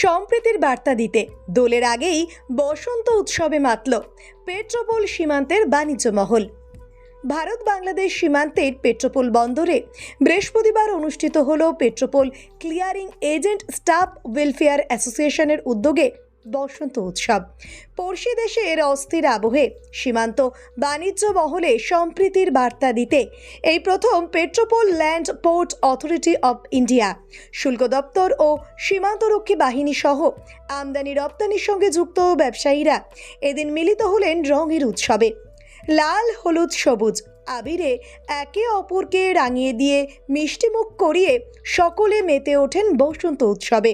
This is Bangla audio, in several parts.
সম্প্রীতির বার্তা দিতে। দোলের আগেই বসন্ত উৎসবে মাতল পেট্রোপোল সীমান্তের বাণিজ্য মহল। ভারত বাংলাদেশ সীমান্তের পেট্রোপোল বন্দরে বৃহস্পতিবার অনুষ্ঠিত হল Petrapole clearing agent staff welfare অ্যাসোসিয়েশনের উদ্যোগে বসন্ত উৎসব। পড়শি দেশের অস্থির আবহে সীমান্ত বাণিজ্য মহলে সম্প্রীতির বার্তা দিতে এই প্রথম Petrapole land port authority of India, শুল্ক দপ্তর ও সীমান্তরক্ষী বাহিনী সহ আমদানি রপ্তানির সঙ্গে যুক্ত ব্যবসায়ীরা এদিন মিলিত হলেন রঙের উৎসবে। লাল, হলুদ, সবুজ আবিরে একে অপরকে রাঙিয়ে দিয়ে মিষ্টিমুখ করিয়ে সকলে মেতে ওঠেন বসন্ত উৎসবে।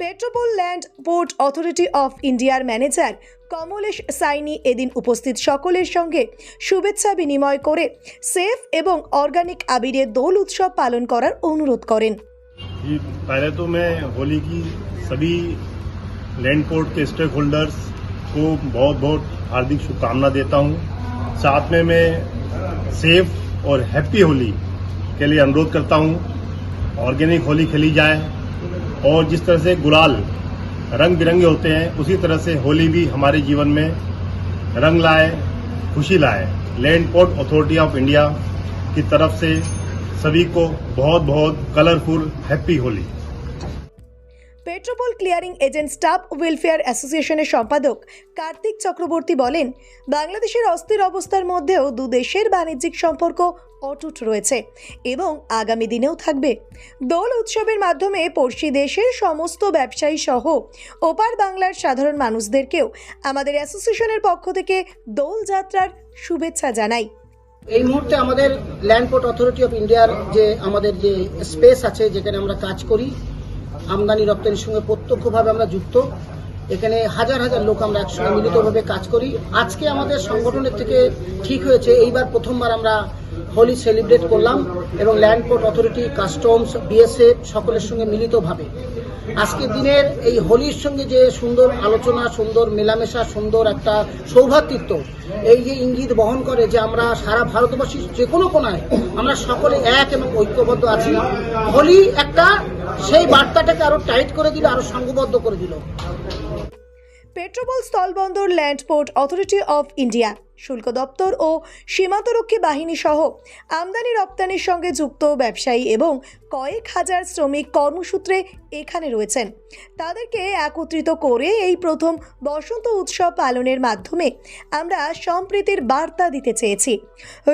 Petrapole land port authority of ইন্ডিয়ার ম্যানেজার কমলেশ সাইনি এদিন উপস্থিত সকলের সঙ্গে শুভেচ্ছা বিনিময় করে সেফ এবং অর্গানিক আবিরে দোল উৎসব পালন করার অনুরোধ করেন जी पहले तो मैं होली की सभी लैंड पोर्ट के स्टेक होल्डर्स को बहुत बहुत हार्दिक शुभकामना देता हूं साथ में मैं सेफ और हैप्पी होली के लिए अनुरोध करता हूं ऑर्गेनिक होली खेली जाए और जिस तरह से गुलाल रंग बिरंगे होते हैं, उसी तरह से होली भी हमारे जीवन में रंग लाए, खुशी लाए। Land port authority of India की तरफ़ से सभी को बहुत बहुत colourful happy Holi. Petrapole clearing agent staff welfare অ্যাসোসিয়েশনের সম্পাদক কার্তিক চক্রবর্তী বলেন, বাংলাদেশের অস্থির অবস্থার মধ্যেও দু দেশের বাণিজ্যিক সম্পর্ক অটুট রয়েছে এবং আগামী দিনেও থাকবে। দোল উৎসবের মাধ্যমে পড়শি দেশের সমস্ত ব্যবসায়ী সহ ওপার বাংলার সাধারণ মানুষদেরকেও আমাদের অ্যাসোসিয়েশনের পক্ষ থেকে দোল যাত্রার শুভেচ্ছা জানাই। এই মুহূর্তে আমাদের ল্যান্ড পোর্ট অথরিটি অফ ইন্ডিয়ার যে আমাদের যে স্পেস আছে, যেখানে আমরা কাজ করি আমদানি রপ্তানির সঙ্গে প্রত্যক্ষভাবে আমরা যুক্ত। এখানে হাজার হাজার লোক আমরা একসঙ্গে মিলিতভাবে কাজ করি। আজকে আমাদের সংগঠনের থেকে ঠিক হয়েছে, এইবার প্রথমবার আমরা হোলি সেলিব্রেট করলাম এবং land port authority, customs, BSF সকলের সঙ্গে মিলিতভাবে। আজকের দিনের এই হোলির সঙ্গে যে সুন্দর আলোচনা, সুন্দর মেলামেশা, সুন্দর একটা সৌভাতৃত্ব, এই যে ইঙ্গিত বহন করে যে আমরা সারা ভারতবাসী যে কোনো কোনায় আমরা সকলে এক এবং ঐক্যবদ্ধ আছি হোলি একটা সেই বার্তাটাকে আরও টাইট করে দিল, আরও সংঘবদ্ধ করে দিল। পেট্রোপল স্থলবন্দর land port authority of India, শুল্ক দপ্তর ও সীমান্তরক্ষী বাহিনী সহ আমদানি রপ্তানির সঙ্গে যুক্ত ব্যবসায়ী এবং কয়েক হাজার শ্রমিক কর্মসূত্রে এখানে রয়েছেন। তাদেরকে একত্রিত করে এই প্রথম বসন্ত উৎসব পালনের মাধ্যমে আমরা সম্প্রীতির বার্তা দিতে চেয়েছি।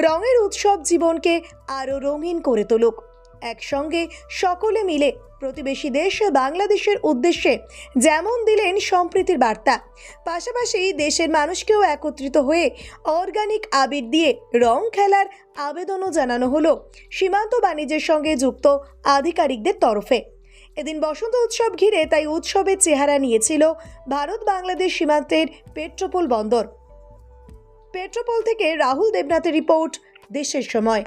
রঙের উৎসব জীবনকে আরও রঙিন করে তুলুক। একসঙ্গে সকলে মিলে প্রতিবেশী দেশ বাংলাদেশের উদ্দেশ্যে যেমন দিলেন সম্প্রীতির বার্তা। পাশাপাশি দেশের মানুষকেও একত্রিত হয়ে অর্গানিক আবির দিয়ে রং খেলার আবেদনও জানানো হলো সীমান্ত বাণিজ্যের সঙ্গে যুক্ত আধিকারিকদের তরফে। এদিন বসন্ত উৎসব ঘিরে তাই উৎসবের চেহারা নিয়েছিল ভারত বাংলাদেশ সীমান্তের পেট্রোপোল বন্দর। পেট্রোপোল থেকে রাহুল দেবনাথের রিপোর্ট, দেশের সময়।